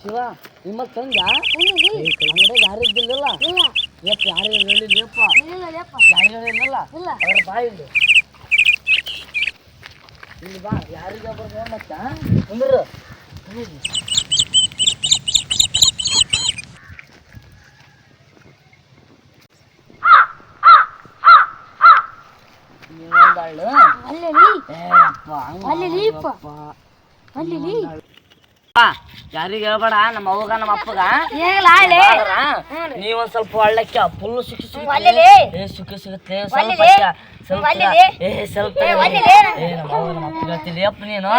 ಶಿವ ನಿಮ್ಮ ತಂದ ಅಂಗಡಿ ಯಾರು ಇದ್ದಿಲ್ಲ ಇಲ್ಲ. ಯಪ್ಪ ಯಾರು ಹೇಳಿಲ್ಲಪ್ಪ ಇಲ್ಲ ಲೇಪ ಯಾರು ಹೇಳಿಲ್ಲ ಇಲ್ಲ. ಅವ್ರ ಬಾ ಇಲ್ಲಿ ಇಲ್ಲಿ ಬಾ ಯಾರಿಗೆ ಬರ್ದ ಮತ್ತ ಅಂದ್ರು ನೀವೊಂದಾಳು ಅಲ್ಲಿ ನೀ. ಏ ಅಪ್ಪ ಹಂಗ ಅಲ್ಲಿ ಲೀಪ. ಅಲ್ಲಿ ನೀ. ಯಾರಿಗೆ ಹೇಳ್ಬೇಡ ನಮ್ಮ ಅವ್ಗ ನಮ್ಮ ಅಪ್ಪಗ? ನೀವ್ ಒಂದ್ ಸ್ವಲ್ಪ ಒಳ್ಳಕ್ಕೆ ಫುಲ್ ಸುಖ ಸಿಗುತ್ತೆ ಸುಖಿ ಸಿಗುತ್ತೆ ಸ್ವಲ್ಪ. ಏ ಸ್ವಲ್ಪ ಯಪ್ಪ ನೀನು.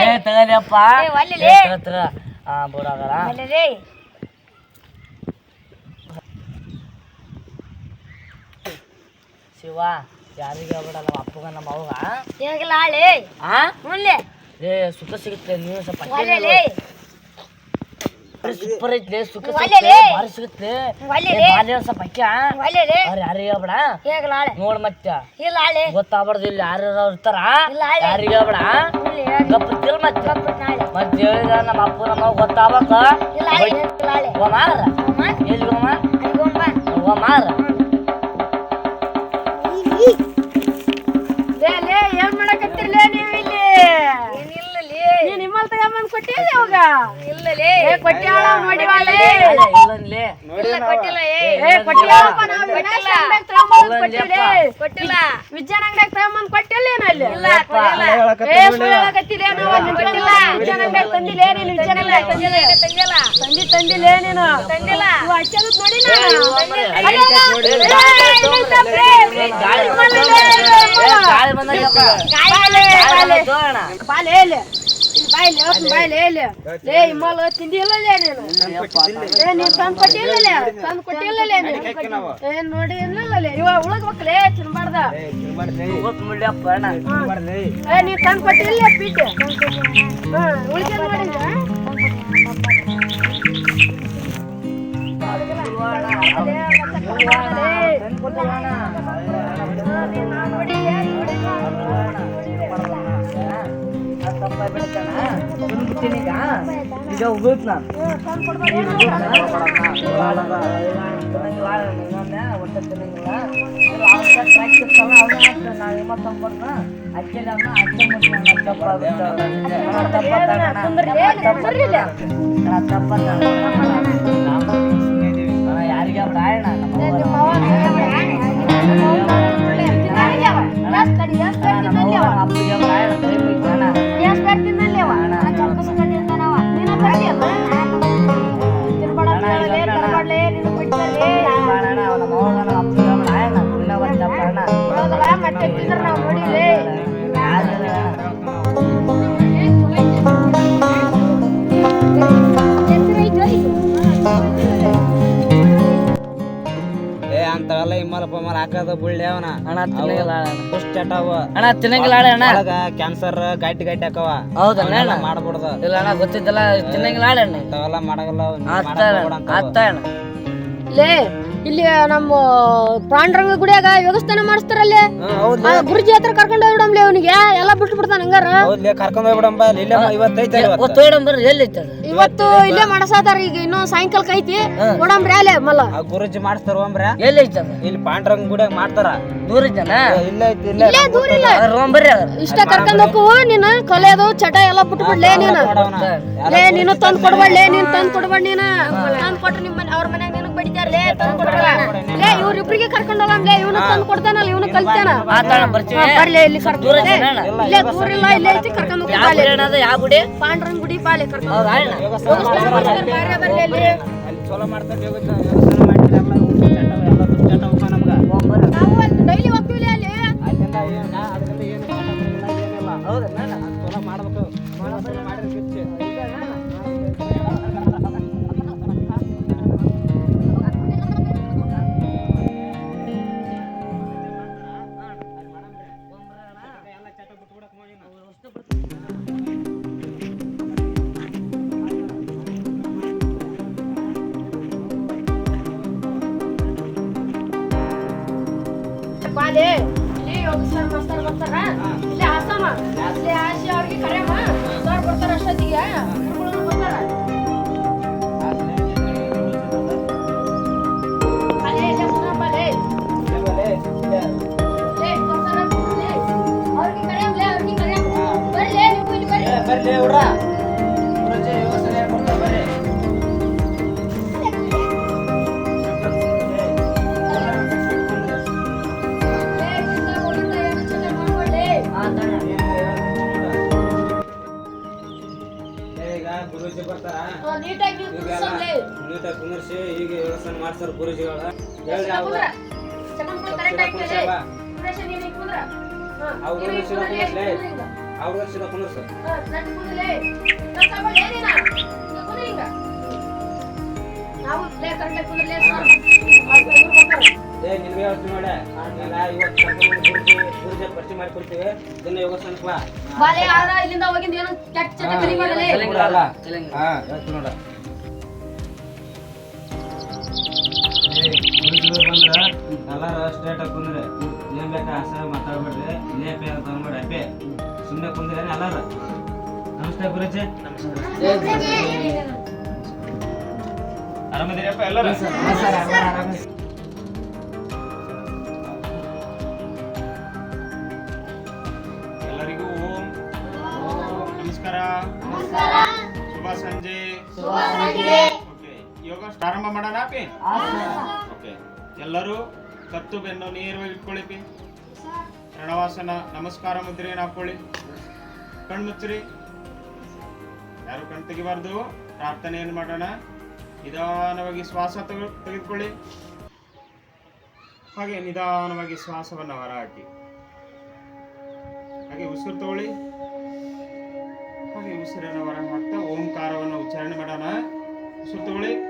ಏ, ರೀ ಶಿವ ಯಾರಿಗೆ ಹೇಳ್ಬೇಡ ನಮ್ಮ ಅಪ್ಪಗ ನಮ್ಮ ಅವ್ಗ? ಹೇಗಿಲ್ಲ ಹಾ ಆ? ಏ ಸುಖ ಸಿಗುತ್ತೆ ನೀವು ಸ್ವಲ್ಪ. ಸೂಪರ್ ಐತ್ಲೆ ಸುಖ. ಸಿಗುತ್ತೆ ಭಾರಿ ಸಿಗುತ್ತೆ. ಬಾಲ್ಯ ಸ್ವಲ್ಪ ಅಕ್ಕ ಒಳ್ಳೆಲೇ ಅವ್ರು ಯಾರಿಗೆ ಹೇಳ್ಬೇಡ? ನೋಡ್ ಮತ್ತೆ. ಗೊತ್ತಾಗ್ಬಾರ್ದು ಇಲ್ಲಿ ಯಾರು ಇರ್ತಾರ. ಯಾರಿಗೆ ಹೇಳ್ಬೇಡ. ಗಪ್ಪತ್ತಿಲ್ ಮತ್ತೆ? ಮತ್ತೆ ಹೇಳಿದ ನಮ್ಮ ಅಪ್ಪ ನಮ್ಮ ಗೊತ್ತಾಗ್ಬೇಕ? ಓ ಮಾರ. ಎಲ್ಲಿ ಓ ಮಾರ. ಕೊಟ್ಟಿಲ್ಲ ಅವಾಗ ಇಲ್ಲಲೇ. ಏ ಕೊಟ್ಟ್ಯಾಳ ನೋಡಿವಾಳೆ ಇಲ್ಲನ್ಲೇ ಇಲ್ಲ ಕೊಟ್ಟಿಲ್ಲ ಏ. ಕೊಟ್ಟಿಲ್ಲಪ್ಪ ನಾವು ವಿನಾಶ್ ಅಂಗಡ್ಯಾಗ ತಗೊಂಬಂದ್ ಕೊಟ್ಟಿವ್ರಿ ಕೊಟ್ಟಿಲ್ಲ. ವಿಜ್ಞಾನ ಅಂಗಡ್ಯಾಗ ತಗೊಂಬಂದ್ ಕೊಟ್ಟಿಲ್ಲ ಇಲ್ಲ ಕೊಟ್ಟಿಲ್ಲ. ಏ ನಾವು? ನಿಂತ್ಕೊಂಡ್ ವಿಜ್ಞಾನ ತಂದಿಲ್ಲ ನೀನು ವಿಜ್ಞಾನ ತಂದಿಲ್ಲ ತಂದಿಲ್ಲ. ತಂದಿ ತಂದಿಲ್ಲ ನೀನು ತಂದಿಲ್ಲ. ಇವು ಹಚ್ಚೋದು ನೋಡಿ ನಾನು. ಗಾಳಿ ಬಂದಾಗ- ಇದೆ, ಏ, ಗಾಳಿ ಬಂದಾಗಪ್ಪ. ಬಾಯ್ಲೆ, ಗಾಳಿ ಬಾಯ್ಲೆ. ಬಂದಾಗ ತಗೋಣ. ಬಾಯ್ಲೆ ಇಲ್ಲಿ. ಇಲ್ಲಿ ಬಾಯ್ಲೆ, ಹೋಗ್ತೀನಿ ಬಾಯ್ಲೆ ಇಲ್ಲಿ. ಲೇ ಇಮ್ಮಲ್ ತಿಂದಿಲ್ಲ ಲೇ ನೀನು ಏ ನೀನ್ ತಂದ್ ಕೊಟ್ಟಿಲ್ಲಲೇ ತಂದ್ ಕೊಟ್ಟಿಲ್ಲಲೇ ನೀನು ಏ ನೋಡಿ ಇನ್ನಲ್ಲಲೇ ಇವ ಉಳಗ್ಬೇಕಲೇ ತಿನ್ಬಾರ್ದ ಹೋಗ್ ಮುಳ್ಯಪ್ಪ ಅಣ್ಣ. ಏ ನೀನ್ ತಂದ್ ಕೊಟ್ಟಿಲ್ಲ ಪೀಠ ಹಾ ಉಳಿಕೆ ನೋಡಿದ್ರ ಅದು ತಪ್ಪಾಗಿ ಈಗ. ಈಗ ಉಗುಳ್ತ್ ನಾನು. ಈಗ ಉಗುಳ್ತ್ ನಾನು. ತಿನ್ನಂಗಿಲ್ಲ, ಇನ್ನೊಂದೇ ಒಟ್ಟೆ ತಿನ್ನಂಗಿಲ್ಲ. ಇಲ್ಲ, ಅವ್ನ್ ಕಟ್ track ಇರ್ತಲ್ಲ, ಅವ್ನೇ ಹಾಕ್ತಾನೆ. ನಾವ್ ಏನ್ ತಗೊಂಡ್ಬರ್ನ? ಅಕ್ಕಿಲಿ ಅವ್ನ ಅಕ್ಕಿ ಮುಟ್ಟಿ ಅವ್ನ ತಪ್ಪಾಗುತ್ತೆ. ಇಮ್ಮಲ ಪಮ್ಮಲ ಹಾಕದ ಬುಳ್ಳಿ ಅವನ. ಅಣ್ಣ ತಿನ್ನಂಗಿಲ್ಲ ಅಣ್ಣ. ದುಷ್ಟ ಚಟವ ಅಣ್ಣ ತಿನ್ನಂಗಿಲ್ಲ ಆಳೆ ಅಣ್ಣ. ಒಳಗ ಕ್ಯಾನ್ಸರ್ ಗಟ್ಟಿ ಗಟ್ಟಿ ಹಾಕವ ಅಣ್ಣ? ಮಾಡ್ಬಿಡ್ದ. ಇಲ್ಲ ಅಣ್ಣ ಗೊತ್ತಿದ್ದಲ್ಲ ತಿನ್ನಂಗಿಲ್ಲ ಆಳೆ ಅಣ್ಣ ಅಂತವೆಲ್ಲ ಮಾಡಗಲ್ಲ ಅಣ್ಣ. ಲೇ ಇಲ್ಲಿ ನಮ್ಮ ಪಾಂಡ್ರಂಗ ಗುಡಿಯಾಗ ವ್ಯವಸ್ಥಾನ ಮಾಡಿಸ್ತಾರಲ್ಲೇ? ಹೌದ್ ಆ ಗುರುಜಿ ಹತ್ರ ಕರ್ಕೊಂಡು ಹೋಗ್ಬಿಡಮ್ಲಿ ಅವನಿಗೆ. ಎಲ್ಲ ಬಿಟ್ಟು ಬಿಡ್ತಾನ ಹಂಗಾರ. ಹೌದ್ಲೇ ಕರ್ಕೊಂಡ್ ಹೋಗ್ಬಿಡಂಬ. ಇಲ್ಲೇ ಇವತ್ತೈತೆ ಒತ್ತು ಇಡಂಬರ್ರಿ ಎಲ್ಲಿ ಐತೆ ಇವತ್ತು ಇಲ್ಲೇ ಮಾಡಸಾದಾರ ಈಗ ಇನ್ನೂ ಸಾಯಂಕಾಲಕ್ಕೆ ಐತಿ ನೋಡಂಬ್ರಿ ಅಲ್ಲೇ ಮಲ್ಲ. ಆ ಗುರುಜಿ ಮಾಡಿಸ್ತಾರ ಎಲ್ಲಿ ಇಲ್ಲಿ ಪಾಂಡ್ರಂಗ್ ಗುಡಿಯಾಗ ಮಾಡ್ತಾರ. ದೂರ ಐತನ ಇಲ್ಲೇ ಐತಿ ಇಲ್ಲೇ ಇಲ್ಲೇ ದೂರ ಇಲ್ಲ ಇಷ್ಟ ಕರ್ಕೊಂಡ್ ಹೋಗು ನೀನು ಕಲೆದು ಚಟ ಎಲ್ಲ ಬಿಟ್ಟು ಬಿಡ್ಲೇ ನೀನು. ಲೇ ನೀನು ತಂದ್ ಕೊಡ್ಬಾಡ್ಲೇ ನೀನ್ ತಂದ್ ಕೊಡ್ಬೇಡ ನೀನು. ತಂದ್ ಕೊಟ್ರೆ ನಿಮ್ಮ ಅವ್ರ ಮನ್ಯಾಗ ಬಡಿತಾರಲೇ ತಂದ್ ಕೊಡ್ಬೇಡ ಲೇ ಇವ್ರಿಬ್ರಿಗೆ ಕರ್ಕೊಂಡು ಹೋಗಂಗ್ಲೇ ಇವನು ತಂದು ಕೊಡ್ತಾನಲ್ಲ ಇವನು ಕಲ್ತಾನ ಬರ್ತೀವಿ. ಬರ್ಲಿ ಇಲ್ಲಿ ದೂರ ಕರ್ಕೊಂಡು ಅಣ್ಣ. ಇಲ್ಲೇ ದೂರ ಇಲ್ಲ ಇಲ್ಲೇ ಐತಿ ಕರ್ಕೊಂಡು ಯಾವ ಹೋಗ್ತಾಳೆ ಗುಡಿ ಯಾವ ಗುಡಿ? ಪಾಂಡ್ರಂಗ್ ಗುಡಿ ಪಾಲೆ ಕರ್ಕೊಂಡ್ ಹೌದಾ ಅಣ್ಣ? ಅದರ್ಲಿ ಅಲ್ಲಿ ಅಲ್ಲಿ ಚಲೋ ಮಾಡ್ತಾರೆ ವ್ಯವಸ್ಥಾನ ಮಾಡಿದ್ರೆ ಎಲ್ಲ ಊಟ ಚಟ ಎಲ್ಲ ದುಷ್ಟ ಚಟ ಹೋಗ ನಮ್ಗ. ನಾವು ಅಲ್ಲಿ ಡೈಲಿ ಹೋಗ್ತೀವಿ ಅಲ್ಲಿ. ಏನ್ ಅವ್ರು ಇವ್ರು ಬರ್ತಾರೆ. ಏ ನಿನ್ಗೆ ನೋಡ ಈಗ ಇವತ್ತು ಗುರುಜಿ ಪರಿಚಯ ಮಾಡಿ ಕೊಡ್ತೀವಿ ದಿನ ಯೋಗಾಸನಕ್ಕೆ ಬಾ ಬಾಲೆ ಆದ್ರ ಇಲ್ಲಿಂದ ಹೋಗಿಂದ ಏನೋ ಕೆಟ್ಟ ಚಟ ಕಲಿ ಮಾಡಲಿ ಕೊಡಲ್ಲ. ಹಾ ನೋಡ. ಬಂದ್ರ? ಎಲ್ಲಾರ ಸ್ಟ್ರೇಟ್ ಆಗಿ ಕುಂದ್ರೆ. ಏನ್ ಬೇಕಾ ಅಸ ಮಾತಾಡ್ಬೇಡ್ರಿ. ಪೇ ಅಂತ ಅನ್ಬೇಡಿ ಅಪ್ಪೆ ಸುಮ್ಮನೆ ಕುಂದ್ರೆ ಎಲ್ಲಾರ. ನಮಸ್ತೆ ಗುರುಜಿ. ಆರಾಮದಿರಪ್ಪ ಎಲ್ಲರೂ? ಎಲ್ಲರಿಗೂ ಓಂ. ನಮಸ್ಕಾರ. ಶುಭ ಸಂಜೆ. ಓಕೆ ಯೋಗ ಪ್ರಾರಂಭ ಮಾಡೋಣ ಓಕೆ ಎಲ್ಲರೂ? ಕತ್ತು ಬೆನ್ನು ನೇರವಾಗಿ ಇಟ್ಕೊಳ್ಳಿ ಪಿ ಪ್ರಣವಾಸನ ನಮಸ್ಕಾರ ಮುದ್ರೆಯನ್ನು ಹಾಕೊಳ್ಳಿ ಕಣ್ಮುಚ್ಚ್ರಿ. ಯಾರು ಕಣ್ ತೆಗಿಬಾರ್ದು? ಏನು ಮಾಡೋಣ? ನಿಧಾನವಾಗಿ ಶ್ವಾಸ ತೆಗೆ ತೆಗೆದುಕೊಳ್ಳಿ. ಹಾಗೆ ನಿಧಾನವಾಗಿ ಶ್ವಾಸವನ್ನು ಹೊರ ಹಾಕಿ ಹಾಗೆ ಉಸಿರು ತಗೊಳ್ಳಿ. ಹಾಗೆ ಉಸಿರನ್ನು ಹೊರ ಹಾಕ್ತಾ ಓಂಕಾರವನ್ನು ಉಚ್ಚಾರಣೆ ಮಾಡೋಣ. ಉಸಿರು ತಗೊಳ್ಳಿ.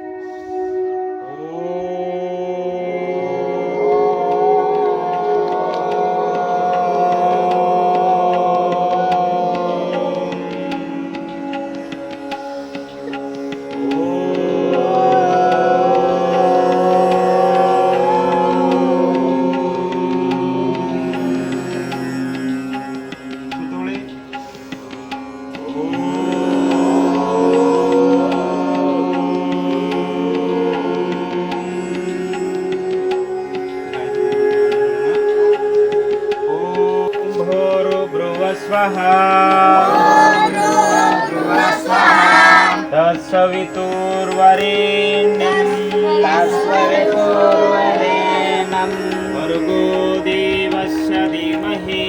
عليه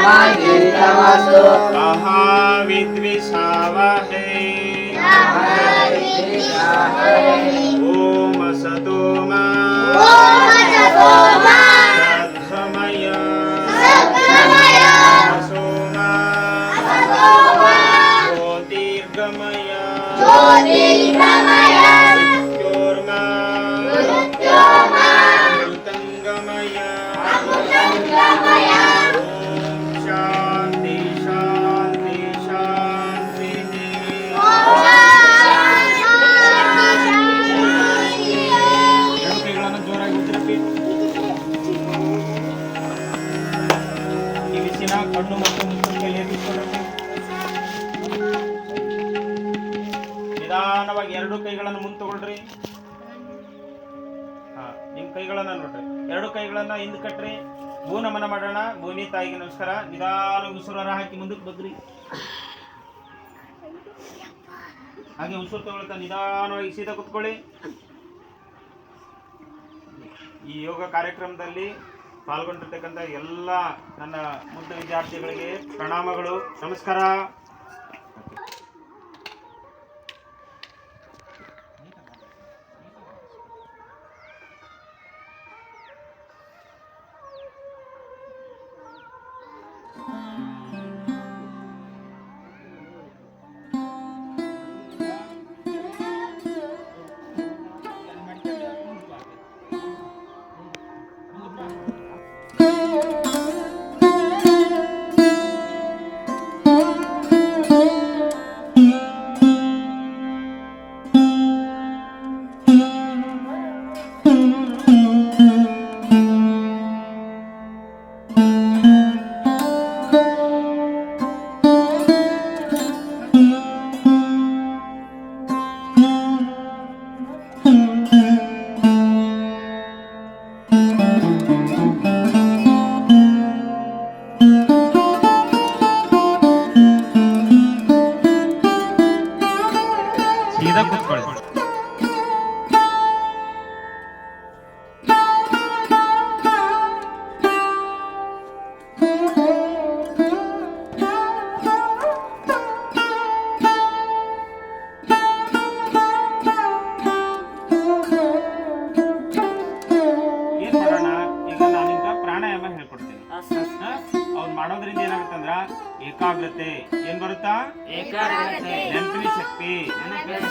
समाजेतमस्तु कः विद्विषावहे। ॐ सतो मा। ಕಣ್ಣು ಮತ್ತು ನಿಧಾನವಾಗಿ ಎರಡು ಕೈಗಳನ್ನು ಮುಂದೆ ತಗೊಳ್ರಿ ಹಾ ನಿಮ್ಮ ಕೈಗಳನ್ನ ನೋಡ್ರಿ. ಎರಡು ಕೈಗಳನ್ನ ಹಿಂದ್ ಕಟ್ರಿ. ಭೂ ನಮನ ಮಾಡೋಣ. ಭೂಮಿ ತಾಯಿಗೆ ನಮಸ್ಕಾರ. ನಿಧಾನ ಉಸಿರು ಹಾಕಿ ಮುಂದಕ್ಕೆ ಬದ್ರಿ. ಹಾಗೆ ಉಸಿರು ತಗೊಳ್ತಾ ನಿಧಾನವಾಗಿ ಸೀದಾ ಕುತ್ಕೊಳ್ಳಿ. ಈ ಯೋಗ ಕಾರ್ಯಕ್ರಮದಲ್ಲಿ ಪಾಲ್ಗೊಂಡಿರ್ತಕ್ಕಂಥ ಎಲ್ಲ ನನ್ನ ಮುದ್ದು ವಿದ್ಯಾರ್ಥಿಗಳಿಗೆ ಪ್ರಣಾಮಗಳು. ನಮಸ್ಕಾರ.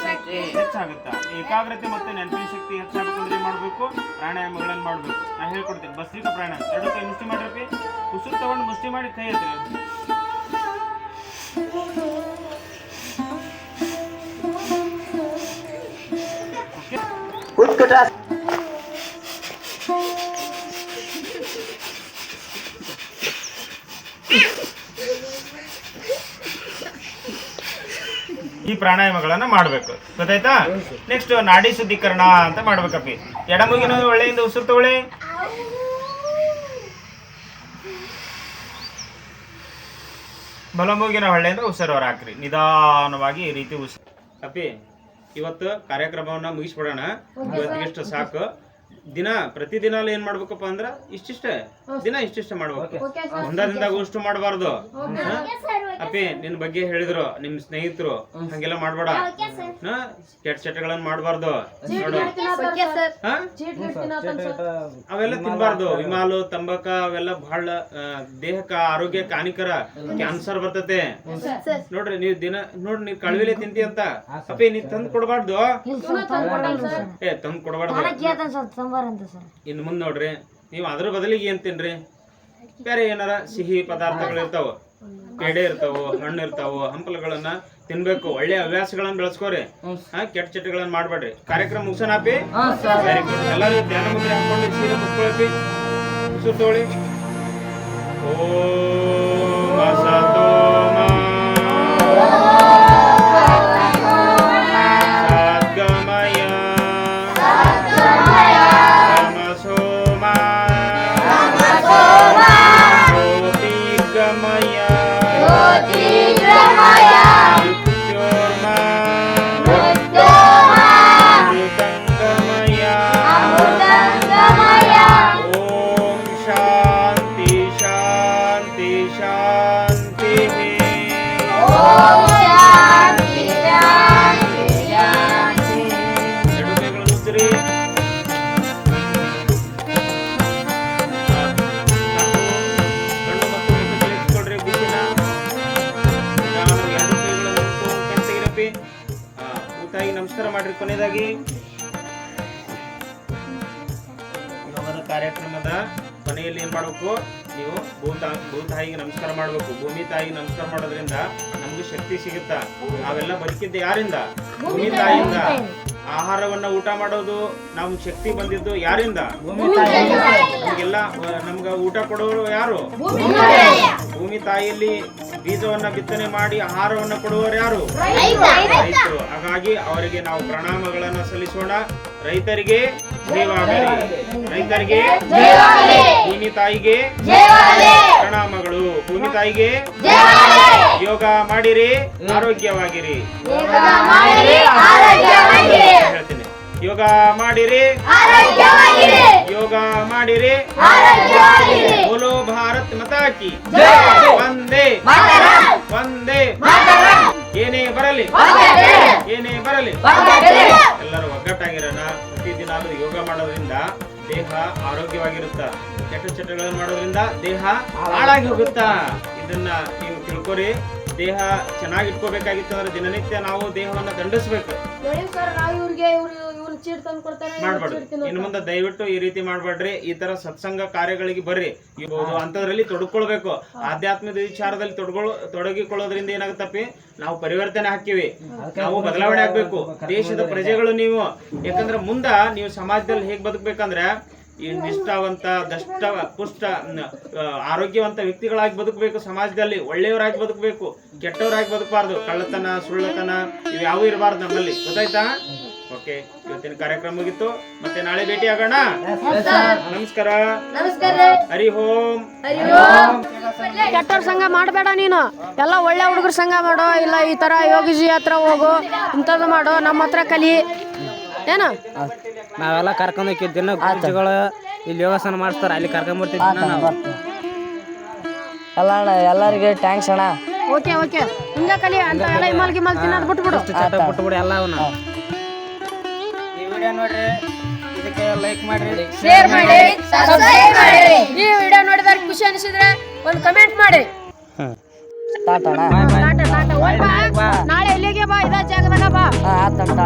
ಶಕ್ತಿ ಹೆಚ್ಚಾಗುತ್ತಾ. ಏಕಾಗ್ರತೆ ಮತ್ತು ನೆನಪಿನ ಶಕ್ತಿ ಹೆಚ್ಚಾಗಬೇಕಂದ್ರೆ ಏನ್ ಮಾಡ್ಬೇಕು? ಪ್ರಾಣಾಯಾಮಗಳನ್ನ ಮಾಡ್ಬೇಕು. ನಾ ಹೇಳ್ಕೊಡ್ತೀನಿ. ಭಸ್ತ್ರಿಕಾ ಪ್ರಾಣಾಯಾಮ. ಎರಡು ಕೈ ಮುಷ್ಟಿ ಮಾಡ್ರಪ್ಪಿ ಉಸಿರು ತಗೊಂಡು ಮುಷ್ಟಿ ಮಾಡಿ ಕೈ ಎತ್ರಿ ಈ ಪ್ರಾಣಾಯಾಮಗಳನ್ನ ಮಾಡ್ಬೇಕು. ಗೊತ್ತಾಯ್ತಾ? ನೆಕ್ಸ್ಟ್ ನಾಡಿ ಶುದ್ಧೀಕರಣ ಅಂತ ಮಾಡ್ಬೇಕಪ್ಪಿ. ಎಡಮುಗಿನ ಒಳ್ಳೆಯಿಂದ ಉಸಿರು ತಗೊಳ್ಳಿ. ಬಲಮುಗಿನ ಹೊಳ್ಳೆಯಿಂದ ಉಸಿರು ಹೊರ ಹಾಕ್ರಿ ನಿಧಾನವಾಗಿ ಈ ರೀತಿ ಉಸಿರು. ಅಪ್ಪಿ, ಇವತ್ತು ಕಾರ್ಯಕ್ರಮವನ್ನ ಮುಗಿಸ್ಬಿಡೋಣ. ಇವತ್ತಿಗೆಷ್ಟು ಸಾಕು. ದಿನ, ಪ್ರತಿದಿನ ಏನ್ ಮಾಡ್ಬೇಕಪ್ಪ ಅಂದ್ರ ಇಷ್ಟಿಷ್ಟೇ. ದಿನ ಇಷ್ಟಿಷ್ಟ ಮಾಡ್ಬೇಕು. ಒಂದರಿಂದಾಗ ಅಷ್ಟು ಮಾಡಬಾರ್ದು. ಅಪ್ಪಿ ನಿನ್ ಬಗ್ಗೆ ಹೇಳಿದ್ರು ನಿಮ್ ಸ್ನೇಹಿತರು ಹಂಗೆಲ್ಲ ಮಾಡ್ಬೇಡ? ಕೆಟ್ಟ ಚಟಗಳನ್ನ ಮಾಡಬಾರ್ದು. ನೋಡು? ಅವೆಲ್ಲ ತಿನ್ಬಾರ್ದು. ವಿಮಾಲು ತಂಬಾಕ ಅವೆಲ್ಲ ಬಹಳ ದೇಹಕ್ಕ ಆರೋಗ್ಯ ಹಾನಿಕರ ಕ್ಯಾನ್ಸರ್ ಬರ್ತತೆ. ನೋಡ್ರಿ ನೀವ್ ದಿನ ನೋಡ್ರಿ ನೀವ್ ಕಳವಿಲೆ ತಿಂತಿ ಅಂತ. ಅಪ್ಪಿ ನೀವ್ ತಂದ್ ಕೊಡ್ಬಾರ್ದು. ಏ ತಂದ್ ಕೊಡ್ಬಾರ್ದು. ಇನ್ ಮುಂದ್ ನೋಡ್ರಿ. ನೀವ್ ಅದ್ರ ಬದಲಿಗೆ ಏನ್ ತಿನ್ರಿ? ಬೇರೆ ಏನಾರ ಸಿಹಿ ಪದಾರ್ಥಗಳು ಇರ್ತಾವ? ಪೇಡೆ ಇರ್ತಾವ ಹಣ್ಣು ಇರ್ತಾವ ಹಂಪಲುಗಳನ್ನ ತಿನ್ಬೇಕು. ಒಳ್ಳೆ ಹವ್ಯಾಸಗಳನ್ನ ಬೆಳೆಸ್ಕೋರಿ. ಹಾ ಕೆಟ್ಟ ಚಟಗಳನ್ನ ಮಾಡ್ಬೇಡ್ರಿ. ಕಾರ್ಯಕ್ರಮ ಮುಗಿಸೋಣ ಅಪ್ಪಿ ವೆರಿ ಗುಡ್ ಎಲ್ಲರೂ ಧ್ಯಾನ ಮುದ್ರೆ ಹಾಕೊಂಡು ಸೀರೆ ಮುಚ್ಕೊಳಪಿ ಸುತ್ತೋಳಿ ಓ ಓಂ ಭೂತಾಯಿಗೆ ನಮಸ್ಕಾರ ಮಾಡ್ಬೇಕು. ಭೂಮಿ ತಾಯಿಗೆ ನಮಸ್ಕಾರ ಮಾಡೋದ್ರಿಂದ ನಮ್ಗೆ ಶಕ್ತಿ ಸಿಗುತ್ತಾ? ನಾವೆಲ್ಲ ಬದುಕಿದ್ದ ಯಾರಿಂದ? ಭೂಮಿ ತಾಯಿಯಿಂದ. ಆಹಾರವನ್ನ ಊಟ ಮಾಡೋದು ನಮ್ಗೆ ಶಕ್ತಿ ಬಂದಿದ್ದು ಯಾರಿಂದ? ನಮ್ಗೆಲ್ಲ ಆ, ನಮ್ಗ ಊಟ ಕೊಡೋರು ಯಾರು? ಭೂಮಿ ತಾಯಿಯಲ್ಲಿ ಬೀಜವನ್ನ ಬಿತ್ತನೆ ಮಾಡಿ ಆಹಾರವನ್ನ ಕೊಡುವವರು ಯಾರು? ರೈತರು. ಹಾಗಾಗಿ ಅವರಿಗೆ ನಾವು ಪ್ರಣಾಮಗಳನ್ನ ಸಲ್ಲಿಸೋಣ. ರೈತರಿಗೆ ಜಯವಾಗಲಿ ರೈತರಿಗೆ ಭೂಮಿ ತಾಯಿಗೆ ಪ್ರಣಾಮಗಳು. ಭೂಮಿ ತಾಯಿಗೆ ಯೋಗ ಮಾಡಿರಿ ಆರೋಗ್ಯವಾಗಿರಿ. ಹೇಳ್ತೀನಿ. ಯೋಗ ಮಾಡಿರಿ ಯೋಗ ಮಾಡಿರಿ. ಬೋಲೋ ಭಾರತ್ ಮತಾಕಿ. ಒಂದೇ ಒಂದೇ ಏನೇ ಬರಲಿ. ಏನೇ ಬರಲಿ. ಎಲ್ಲರೂ ಒಗ್ಗಟ್ಟಾಗಿರೋಣ. ಪ್ರತಿದಿನ ಯೋಗ ಮಾಡೋದ್ರಿಂದ ದೇಹ ಆರೋಗ್ಯವಾಗಿರುತ್ತ? ಕೆಟ್ಟ ಚಟಗಳನ್ನು ಮಾಡೋದ್ರಿಂದ ದೇಹ ಹಾಳಾಗಿ ಹೋಗುತ್ತ ಇದನ್ನ ನೀವು ತಿಳ್ಕೊರಿ. ದೇಹ ಚೆನ್ನಾಗಿ ಇಟ್ಕೋಬೇಕಾಗಿತ್ತು ಅಂದ್ರೆ ದಿನನಿತ್ಯ ನಾವು ದೇಹವನ್ನ ದಂಡಿಸ್ಬೇಕು. ಸರ್, ನಾವು ಇವ್ರಿಗೆ ಇವ್ರು ಇವ್ರು ಚೀಟ್ ತಂದು ಕೊಡ್ತಾರೆ ಮಾಡ್ಬೇಡ್ರಿ ಇನ್ನು ಮುಂದೆ ದಯವಿಟ್ಟು ಈ ರೀತಿ ಮಾಡ್ಬೇಡ್ರಿ ಈ ತರ ಸತ್ಸಂಗ ಕಾರ್ಯಗಳಿಗೆ ಬರ್ರಿ. ಇರ್ಬೋದು ಅಂತದ್ರಲ್ಲಿ ತೊಡ್ಕೊಳ್ಬೇಕು. ಆಧ್ಯಾತ್ಮದ ವಿಚಾರದಲ್ಲಿ ತೊಡ್ಕೊಳ್ಳೋ ತೊಡಗಿಕೊಳ್ಳೋದ್ರಿಂದ ಏನಾಗುತ್ತಪ್ಪಿ? ನಾವು ಪರಿವರ್ತನೆ ಹಾಕಿವಿ ನಾವು ಬದಲಾವಣೆ ಆಗ್ಬೇಕು. ದೇಶದ ಪ್ರಜೆಗಳು ನೀವು. ಯಾಕಂದ್ರೆ ಮುಂದ ನೀವು ಸಮಾಜದಲ್ಲಿ ಹೇಗ್ ಬದುಕ್ಬೇಕಂದ್ರೆ ಈ ನಿಷ್ಠಾವಂತ ದಷ್ಟ ಪುಷ್ಟ ಆರೋಗ್ಯವಂತ ವ್ಯಕ್ತಿಗಳಾಗಿ ಬದುಕಬೇಕು ಸಮಾಜದಲ್ಲಿ. ಒಳ್ಳೆಯವರಾಗಿ ಬದುಕಬೇಕು. ಕೆಟ್ಟವರಾಗಿ ಬದುಕಬಾರ್ದು. ಕಳ್ಳತನ ಸುಳ್ಳತನ ಇವ್ಯಾವೂ ಇರಬಾರ್ದು ನಮ್ಮಲ್ಲಿ. ಗೊತ್ತಾಯ್ತಾ? ಓಕೆ ಇವತ್ತಿನ ಕಾರ್ಯಕ್ರಮ ಮುಗಿತ್ತು ಮತ್ತೆ ನಾಳೆ ಭೇಟಿ ಆಗೋಣ. ನಮಸ್ಕಾರ. ಹರಿ ಓಂ. ಕೆಟ್ಟವ್ರ ಸಂಘ ಮಾಡಬೇಡ ನೀನು. ಎಲ್ಲ ಒಳ್ಳೆ ಹುಡುಗರ ಸಂಘ ಮಾಡೋ. ಇಲ್ಲ ಈ ತರ ಯೋಗಿಜಿ ಹತ್ರ ಹೋಗು. ಇಂಥದ್ದು ಮಾಡೋ. ನಮ್ಮ ಹತ್ರ ಕಲಿ. ಏನ? ನಾವೆಲ್ಲ ಕರ್ಕೊಂಡು ಹೋಗಿ ದಿನ ಗುರುಜಿಗಳು ಇಲ್ಲಿ ಯೋಗಾಸನ ಮಾಡಿಸ್ತಾರೆ. ಅಲ್ಲಿ ಕರ್ಕೊಂಡ್ ಬರ್ತಿದ್ವಿ ನಾವು. ಎಲ್ಲ ಅಣ್ಣ ಎಲ್ಲರಿಗೆ ಟ್ಯಾಂಕ್ಸ್ ಅಣ್ಣ. Okay okay. ಹಿಂಗ ಕಲಿ ಅಂತ ಎಲ್ಲ ಇಮಲ್ ಗಿಮಲ್ ತಿನ್ನೋದು ಬಿಟ್ಬಿಡು. ಬಿಟ್ಬಿಡು ಬಿಟ್ಟು ಬಿಡಿ ಎಲ್ಲ ಅವನ್ನ ವಿಡಿಯೋ ನೋಡ್ರಿ. ಇದಕ್ಕೆ ಲೈಕ್ ಮಾಡ್ರಿ. ಶೇರ್ ಮಾಡಿ ಸಬ್ಸ್ಕ್ರೈಬ್ ಮಾಡಿ ಈ ವಿಡಿಯೋ ನೋಡಿದಾಗ ಖುಷಿ ಅನಿಸಿದ್ರೆ ಒಂದು ಕಮೆಂಟ್ ಮಾಡಿ ಟಾಟಾ ಟಾಟಾ ಟಾಟಾ ನಾಳೆ ಇಲ್ಲಿಗೆ ಬಾ. ಇದ ಜಾಗದಾಗ ಬಾ. ಆತಂಟ